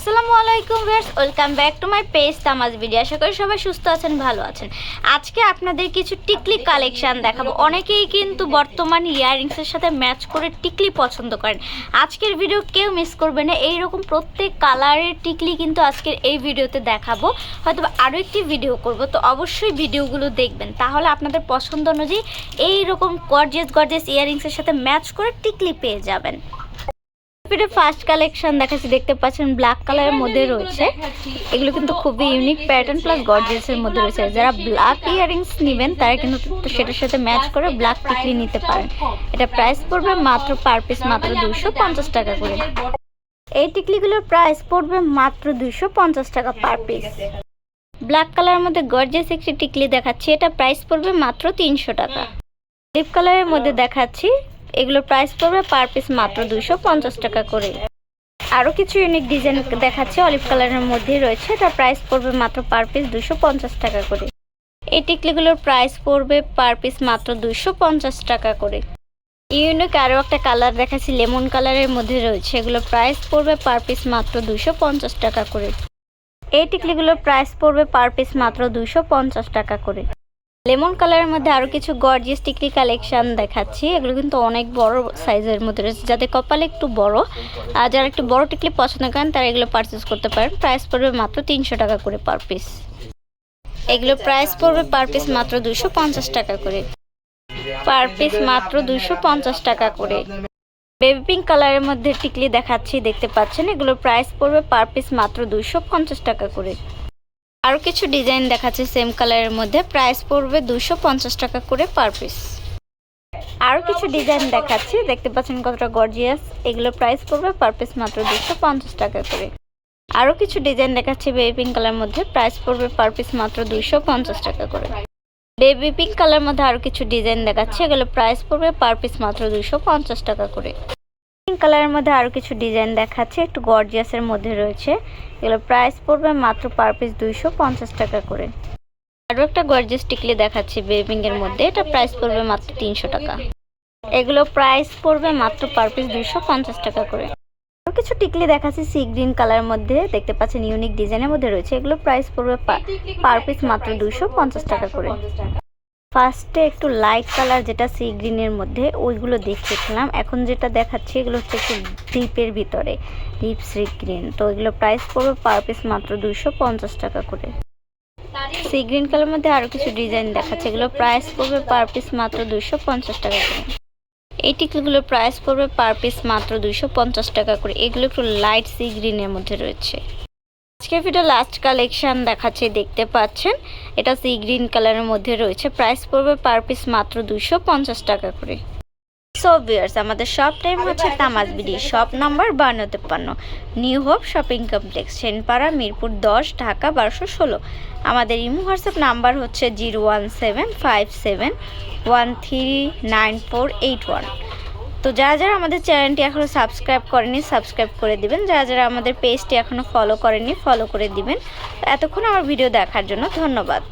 আসসালামু আলাইকুম viewers welcome back to my page তামাজ video আশা করি সবাই সুস্থ আছেন ভালো আছেন। আজকে আপনাদের কিছু টিকলি কালেকশন দেখাবো। অনেকেই কিন্তু বর্তমান ইয়াররিংসের সাথে ম্যাচ করে টিকলি পছন্দ করেন। আজকের ভিডিও কেউ মিস করবে না। এইরকম প্রত্যেক কালারের টিকলি কিন্তু আজকের এই ভিডিওতে দেখাবো। হয়তো আরও একটি ভিডিও করব। তো অবশ্যই ভিডিওগুলো দেখবেন। তাহলে আপনাদের পছন্দ অনুযায়ী এইরকম গর্জিয়াস গর্জিয়াস ইয়াররিংসের সাথে ম্যাচ করে টিকলি পেয়ে যাবেন। ভিডিও ফার্স্ট কালেকশন দেখাচ্ছি দেখতে পাচ্ছেন ব্ল্যাক কালারের মধ্যে রয়েছে। এগুলো কিন্তু খুবই ইউনিক প্যাটার্ন প্লাস গর্জিয়াসের মধ্যে রয়েছে। যারা ব্ল্যাক ইয়ারিংস নেবেন তারা কিন্তু সেটার সাথে ম্যাচ করে ব্ল্যাক টিকলি নিতে পারেন। এটা প্রাইস পড়বে মাত্র পার পিস মাত্র দুশো পঞ্চাশ টাকা করে। এই টিকলিগুলোর প্রাইস পড়বে মাত্র দুশো পঞ্চাশ টাকা পার পিস ব্ল্যাক কালারের মধ্যে গর্জিয়াস একটি টিকলি দেখাচ্ছি। এটা প্রাইস পড়বে মাত্র তিনশো টাকা। ডিপ কালারের মধ্যে দেখাচ্ছি। এগুলোর প্রাইস পড়বে পার পিস মাত্র পঞ্চাশ টাকা করে। আরও কিছু ইউনিক ডিজাইন দেখাচ্ছে অলিভ কালারের মধ্যে রয়েছে। এটার প্রাইস পড়বে মাত্র পার পিস দুশো টাকা করে। এই টিকলিগুলোর প্রাইস পড়বে পার পিস মাত্র দুশো টাকা করে। ইউনিক আরও একটা কালার দেখাচ্ছি লেমন কালারের মধ্যে রয়েছে। এগুলোর প্রাইস পড়বে পার পিস মাত্র দুশো টাকা করে। এই টিকলিগুলোর প্রাইস পড়বে পার পিস মাত্র দুশো টাকা করে। লেমন কালারের মধ্যে আরও কিছু গর্জিয়াস টিকলি কালেকশান দেখাচ্ছি। এগুলো কিন্তু অনেক বড় সাইজের মধ্যে রয়েছে। যাদের কপালে একটু বড়, আর যারা একটু বড় টিকলি পছন্দ করেন, তারা এগুলো পারচেস করতে পারেন। প্রাইস পড়বে মাত্র তিনশো টাকা করে পার পিস এগুলো প্রাইস পড়বে পার পিস মাত্র দুশো পঞ্চাশ টাকা করে। পার পিস মাত্র দুশো পঞ্চাশ টাকা করে। বেবি পিঙ্ক কালারের মধ্যে টিকলি দেখাচ্ছি, দেখতে পাচ্ছেন? এগুলোর প্রাইস পড়বে পার পিস মাত্র দুশো পঞ্চাশ টাকা করে। আরও কিছু ডিজাইন দেখাচ্ছে সেম কালারের মধ্যে। প্রাইস পড়বে দুশো টাকা করে পার পিস। আরও কিছু ডিজাইন দেখাচ্ছি, দেখতে পাচ্ছেন কতটা গর্জিয়াস। এগুলো প্রাইস পড়বে পার পিস মাত্র দুশো টাকা করে। আরও কিছু ডিজাইন দেখাচ্ছি বেবি পিঙ্ক কালার মধ্যে। প্রাইস পড়বে পার পিস মাত্র দুশো টাকা করে। বেবি পিঙ্ক কালার মধ্যে আরও কিছু ডিজাইন দেখাচ্ছে, এগুলো প্রাইস পড়বে পার পিস মাত্র দুশো টাকা করে। কালারের মধ্যে আরও কিছু ডিজাইন দেখাচ্ছে, একটু গর্জিয়াসের মধ্যে রয়েছে। এগুলো প্রাইস পড়বে মাত্র পার পিস দুইশো পঞ্চাশ টাকা করে। আরও একটা গর্জিয়াস টিকলি দেখাচ্ছি বেবিং এর মধ্যে, এটা প্রাইস পড়বে মাত্র তিনশো টাকা। এগুলো প্রাইস পড়বে মাত্র পার পিস দুইশো পঞ্চাশ টাকা করে। আরও কিছু টিকলি দেখাচ্ছি সি গ্রিন কালার মধ্যে, দেখতে পাচ্ছেন ইউনিক ডিজাইনের মধ্যে রয়েছে। এগুলো প্রাইস পড়বে পার পিস মাত্র দুইশো পঞ্চাশ টাকা করে। ফার্স্টে একটু লাইট কালার যেটা সি গ্রিনের মধ্যে, ওইগুলো দেখিয়েছিলাম এখন যেটা দেখাচ্ছি, এগুলো হচ্ছে একটু ডিপের ভিতরে, ডিপ সি গ্রিন। তো এগুলো প্রাইস পড়বে পার পিস মাত্র দুশো টাকা করে। সি গ্রিন কালার মধ্যে আরও কিছু ডিজাইন দেখাচ্ছে। এগুলো প্রাইস পড়বে পার পিস মাত্র দুশো টাকা করে। এই টিকলিগুলোর প্রাইস পড়বে পার পিস মাত্র দুশো টাকা করে। এগুলো একটু লাইট সি গ্রিনের মধ্যে রয়েছে। আজকের ভিডিও লাস্ট কালেকশন দেখাচ্ছে, দেখতে পাচ্ছেন? এটা সি গ্রিন কালারের মধ্যে রয়েছে। প্রাইস পড়বে পার পিস মাত্র দুশো টাকা করে। সো আমাদের শপ টাইম হচ্ছে তামাজবিডি শপ নাম্বার বান্ন তেপ্পান্ন New Hope shopping complex Senpara, Mirpur দশ, ঢাকা বারোশো ষোলো। আমাদের ইমো হোয়াটসঅ্যাপ নাম্বার হচ্ছে zero one seven five seven one three nine four eight one. তো যারা যারা আমাদের চ্যানেলটি এখনও সাবস্ক্রাইব করেনি, সাবস্ক্রাইব করে দিবেন। যারা যারা আমাদের পেজটি এখনও ফলো করেনি ফলো করে দিবেন। এতক্ষণ আমার ভিডিও দেখার জন্য ধন্যবাদ।